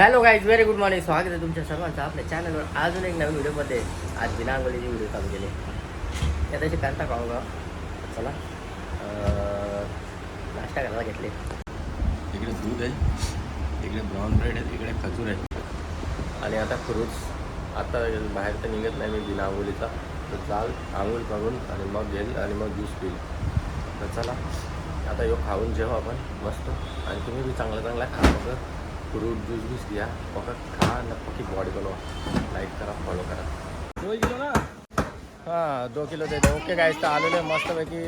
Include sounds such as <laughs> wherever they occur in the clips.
Hello guys very good morning स्वागत आहे तुमच्या सर्वांचं आपल्या चॅनलवर अजून एक नवीन व्हिडिओमध्ये आज बिनांगोलीची व्हिडिओ चालू केले. त्या त्याची करता का का? चला. नाश्ता करायला घेतले. इकडे दूध आहे. इकडे ब्राऊन ब्रेड आहे. इकडे खजूर आहे. आणि आता फ्रूट्स आता बाहेर तर निघत नाही मी बिना आंघोलीचा तर चाल आंघोळ करून आणि मग घेईल आणि मग ज्यूस पिईल तर चला. आता यो खाऊन जेव्हा आपण. मस्त. आणि तुम्ही बी चांगला चांगला खा फ्रूट ज्यूस बीस घ्या बघा खा पक्की बॉडी बनवा लाईक करा फॉलो करा हां दो किलो दे दे ओके गाईस तर आलेलो आहे मस्तपैकी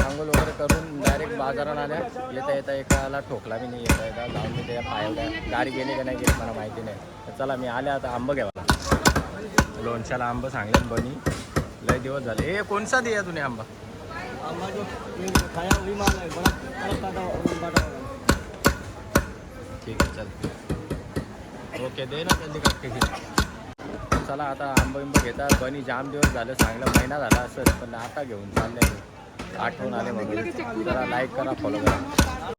आंघोळ वगैरे करून डायरेक्ट बाजारात आल्या येता येता एकाला ठोकला मी नाही येता येता जाऊन मी त्याच्या पाया गाडी गेली का नाही गेली मला माहिती नाही तर चला मी आले आता आंबं घ्यावा लोणच्याला आंबं सांगले बनी लय दिवस झाले ए कोणसा दिया तुम्ही आंबा ठीक आहे चल ओके दे ना जल्दी काट चला आता आंबा बिंब घेतात. बनी जाम दिवस झालं चांगला महिना झाला असं पण आता घेऊन चाललंय. आठवण आले म्हणून. जरा लाईक करा फॉलो करा.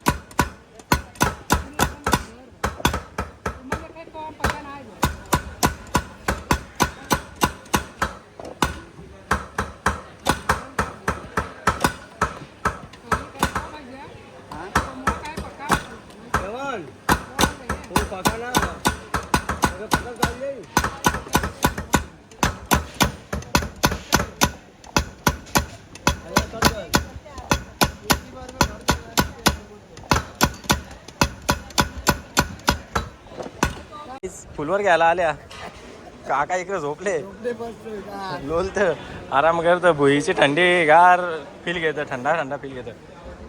फुलवर घ्यायला आल्या. काका इकडे झोपले. लोलत आराम करत भुईची थंडी गार फील घेतं थंडा थंडा फील घेतं.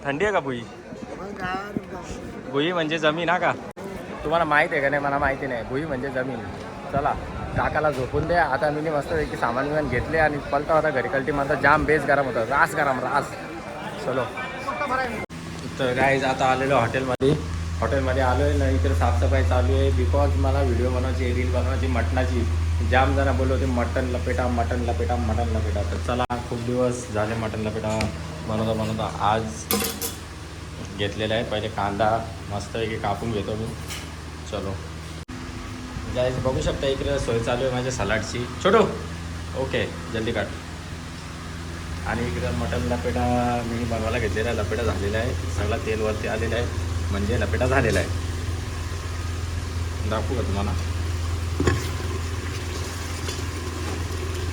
थंडी आहे का भुई? भुई म्हणजे जमीन हा का? तुम्हाला माहिती आहे का नाही? मला माहिती नाही. भुई म्हणजे जमीन. चला काकाला झोपून द्या. आता मी मस्त की सामान विमान घेतले आणि पलटा होता घरी. कलटी माझा जाम बेस गरम होता. रास गरम रास. चलो. तर गाईज आता आलेलो हॉटेलमध्ये हॉटेलमध्ये आलो आहे ना इकडे साफसफाई चालू आहे. बिकॉज मला व्हिडिओ बनवायची रील बनवायची मटणाची. जाम जरा बोललो होते मटन लपेटा मटन लपेटा मटन लपेटा. तर चला खूप दिवस झाले मटन लपेटा बनवता बनवता. आज घेतलेला आहे. पहिले कांदा मस्तपैकी कापून घेतो मी. चलो. गाईज बघू शकता इकडे सोय चालू आहे माझ्या सलाडची. छोटो ओके जल्दी काट आणि इकडं मटन लपेटा मी बनवायला घेतलेला आहे. लपेटा झालेला आहे. सगळा तेलवरती आलेला आहे. म्हणजे लपेटा झालेला आहे. दाखवू का तुम्हाला?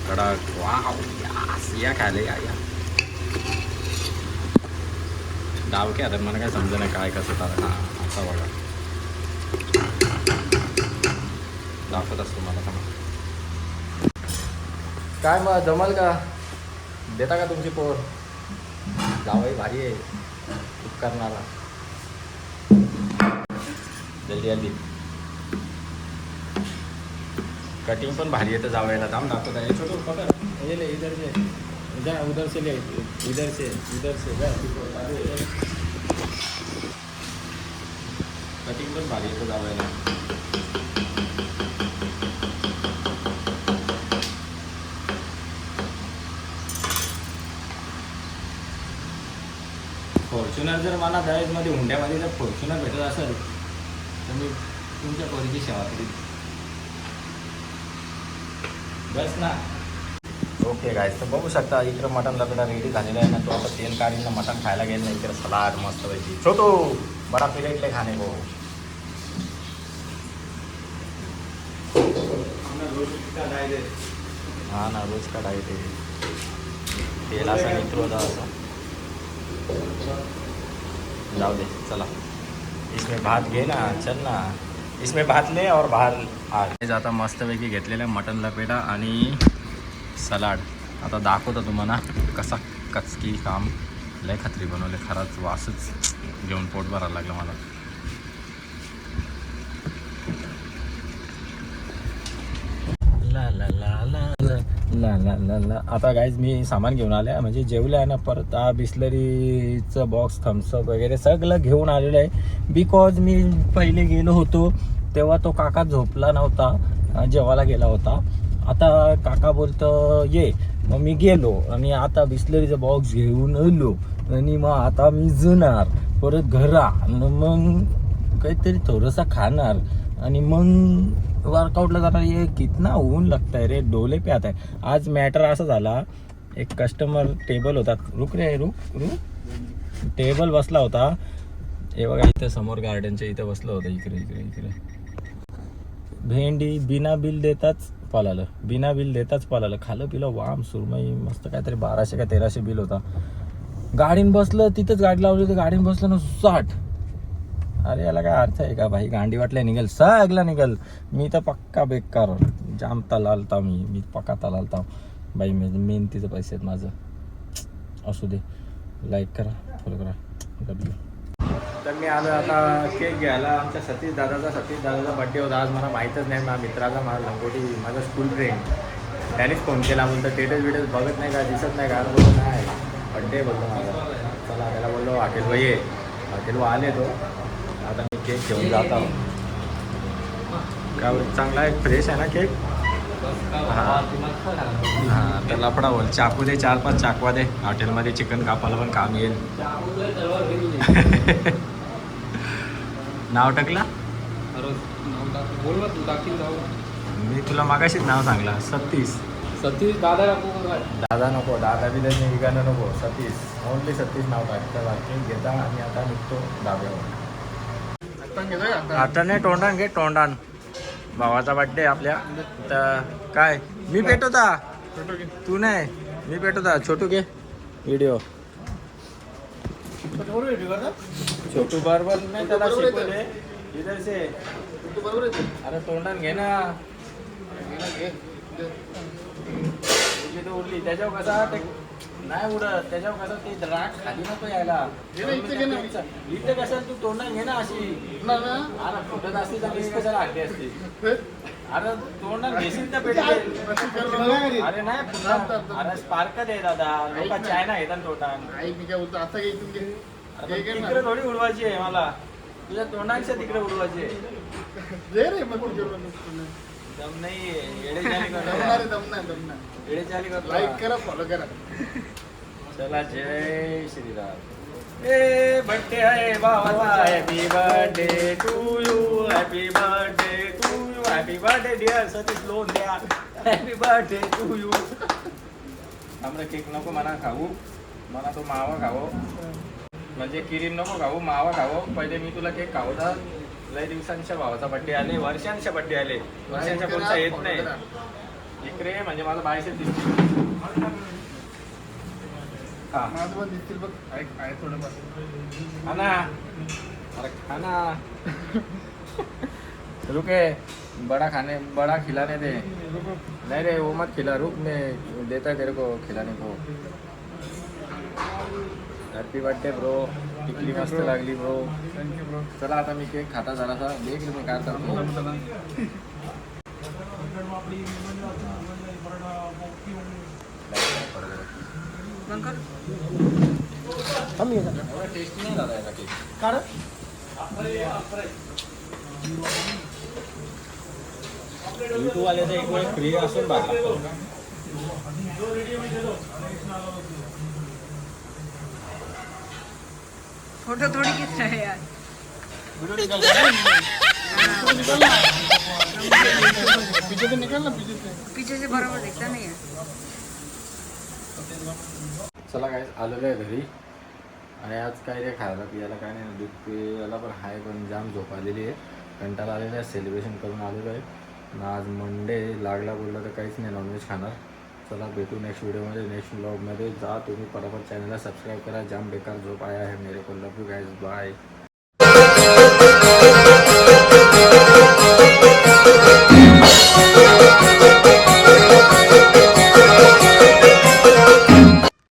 कडक. वाव या खायला या या. डाव काय आता मला काय समजा नाही काय कसं तर. हां असा बघा. दाखवत असतो मला थांबा. काय मग जमल का? देता का तुमची पोर? जावई भारी आहे उपकरणाला. जल्दी जल्दी. कटिंग पण भारी येतं जावयाला. थांब दाखवत आहे छोटं पकड. येले इधर से. जा उधर से ले. इधर से इधर से. जा कटिंग पण भारी येतं जावयाला. फॉर्च्युनर जर मला दहेजमध्ये हुंड्यामध्ये जर फॉर्च्युनर भेटत असेल तर मी तुमच्या पोरीची सेवा करीन बस ना. ओके गायस तर बघू शकता इकडं मटन लपेटा रेडी झालेला आहे ना. तो आता तेल काढीन ना मटन खायला गेलं ना इकडे सलाड मस्त पैकी. छोटो बडा प्लेट खाणे को हा ना रोज काढायचे तेल असा निघतो होता असा. जाओ दे चला. इसमें भात घे ना चल ना। इसमें भात ले और बाहेर आ। आता मस्तपैकी घेतलेलं मटन लपेटा आणि सलाड. आता दाखवतो तुम्हाला कसा कचकी काम. लय खत्री बनवले खराच वासच घेऊन पोट भरायला लागलं मला. ला ला ला ला. ना ना ना ना आता गाईज मी सामान घेऊन आले म्हणजे जेवलं आहे ना परत हा बिस्लरीचं बॉक्स थम्सअप वगैरे सगळं घेऊन आलेलं आहे. बिकॉज मी पहिले गेलो होतो तेव्हा तो काका झोपला नव्हता जेवायला गेला होता. आता काका बोलतं ये. मग मी गेलो आणि आता बिस्लरीचा बॉक्स घेऊन आलो. आणि मग आता मी जुणार परत घरा. आणि मग काहीतरी थोडंसं खाणार. आणि मग वर्कआउटला जाणार ये कितना ऊन लागताय रे डोले पे आता आहे. आज मॅटर असा झाला एक कस्टमर टेबल होता. रुक रे रुक रुक. टेबल बसला होता. हे बघा इथं समोर गार्डनच्या इथं बसलं होतं. इकडे इकडे इकडे. भेंडी बिना बिल देताच पळालं बिना बिल देताच पळालं खालं पिलं वाम सुरमई मस्त काहीतरी बाराशे का तेराशे बिल होता. गाडीन बसलं तिथंच गाडी लावली होती. गाडीन बसलं ना साठ. अरे याला काय अर्थ आहे का भाई? गांडी वाटल्या निघेल. सगळं निघेल. मी तर पक्का बेकार जाम तलालता मी. मी पक्का तलालता बाई मी मेहनतीचे पैसे आहेत माझं. असू दे. लाईक करा. फॉलो करा. तर मी आलो आता केक घ्यायला. आमच्या सतीश दादाचा सतीश दादाचा बड्डे होता. आज मला माहीतच नाही. माझ्या मित्राचा माझा लंगोटी माझा स्कूल फ्रेंड त्यानेच फोन केला. म्हणतो स्टेटस बिटस बघत नाही का? दिसत नाही का? बोलतो नाही. बड्डे बोलतो माझा. चला. त्याला बोललो हॉटेल भाई ये. हॉटेल आले तो हो. आता मी केक घेऊन जात. आहो का चांगला आहे फ्रेश आहे ना केक हां. हां तर लफडा बोल चाकू दे चार पाच चाकवा दे. हॉटेलमध्ये चिकन कापायला पण काम येईल. नाव टाकला? मी तुला मागाशीच नाव सांगला. सतीश. सतीश दादा दादा नको दादा बी त्याने विकायला नको. सतीश. ओनली सतीश नाव टाक तर बाकी. घेता आणि आता निघतो डाब्यावर आता नाही तोंडान घे तोंडान. भावाचा बड्डे आपल्या. तर काय? मी पेटवता तू? नाही? मी पेटवता छोटू घे. व्हिडिओ छोटू बरोबर नाही त्याला शिकवले इधर से. अरे तोंडान घे ना. उरली. त्याच्यावर कसा नाही उडत. त्याच्यावर कसं ते राग खाली नको यायला. इथे कसं तू तोंडान घे ना अशी. अरे फुटत असती तर कशाला असती? अरे तोंडान घेशील तर पेटले अरे नाही. अरे स्पार्क दे दादा. लोक चायना घेतात तोंडान अरे पण तिकडे थोडी उडवायची आहे मला. तुझ्या तोंडांच्या तिकडे उडवायची आहे. दम नाही <laughs> येडे चाली करतो. लाईक करा फॉलो करा. चला जय श्रीराम. ए बर्थडे आहे भावाचा. Happy birthday to you happy birthday to you happy birthday dear Satish loan द्या हॅपी बर्थडे टू यू आम्हाला केक नको म्हणा खाऊ. मला तो मावा खावो. म्हणजे किरीम नको खाऊ मावा खावो. पहिले मी तुला केक खावता लय दिवसांच्या भावाचा बड्डे आले वर्षांच्या बड्डे आले. वर्षांच्या कोणता येत नाही. इकडे म्हणजे माझा बायसेप दिसतो माझं पण दिसतील बघ. आहे आहे थोडंफार खाना अरे खाना रुके बड़ा खाने बड़ा खिलाने दे. नहीं रे वो मत खिला रुक मैं देता है तेरे को खिलाने को. हॅपी बर्थडे ब्रो टिकली मस्त लागली ब्रो थँक्यू ब्रो चला आता मी केक खाता जरासा. देख मी काय करतो. टेस्टी नाही झाला याचा केक एक वेळ फ्री असून भाग लागतो फोटो थोड़ी खींच रहे यार. पीछे से निकल ना पीछे से पीछे से बराबर दिखता नहीं है चला काय आलेलो आहे घरी. आणि आज काय रे खायला पियाला काय नाही. दूध पियाला पण आहे पण जाम झोप आलेली आहे. कंटाळा आलेला आहे सेलिब्रेशन करून आलेलो आहे. आज मंडे लागला बोलला तर काहीच नाही नॉनव्हेज खाणार. चला भेटू नेक्स्ट व्हिडिओमध्ये नेक्स्ट ब्लॉगमध्ये जा तुम्ही बरोबर चॅनलला सबस्क्राईब करा. जाम बेकार झोप आया आहे मेरे को. Love you guys bye